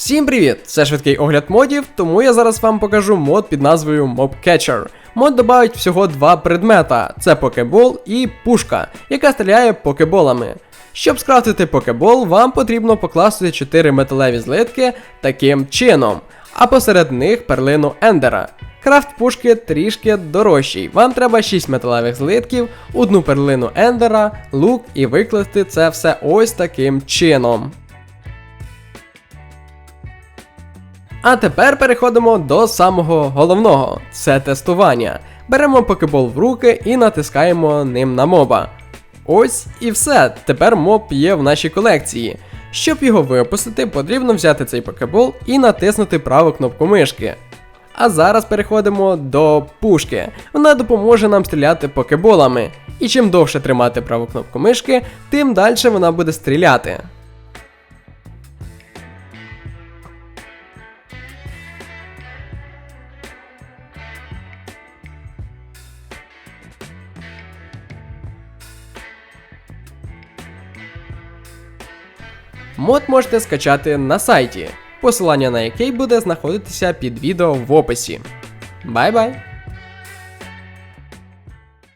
Всім привіт! Це швидкий огляд модів, тому я зараз вам покажу мод під назвою Mob Catcher. Мод додавить всього два предмета: це покебол і пушка, яка стріляє покеболами. Щоб скрафтити покебол, вам потрібно покласти 4 металеві злитки таким чином, а посеред них перлину Ендера. Крафт пушки трішки дорожчий. Вам треба 6 металевих злитків, одну перлину Ендера, лук і викласти це все ось таким чином. А тепер переходимо до самого головного це тестування. Беремо покебол в руки і натискаємо ним на моба. Ось і все. Тепер моб є в нашій колекції. Щоб його випустити, потрібно взяти цей покебол і натиснути праву кнопку мишки. А зараз переходимо до пушки. Вона допоможе нам стріляти покеболами. І чим довше тримати праву кнопку мишки, тим далі вона буде стріляти. Мод можете скачати на сайті, посилання на який буде знаходитися під відео в описі. Бай-бай!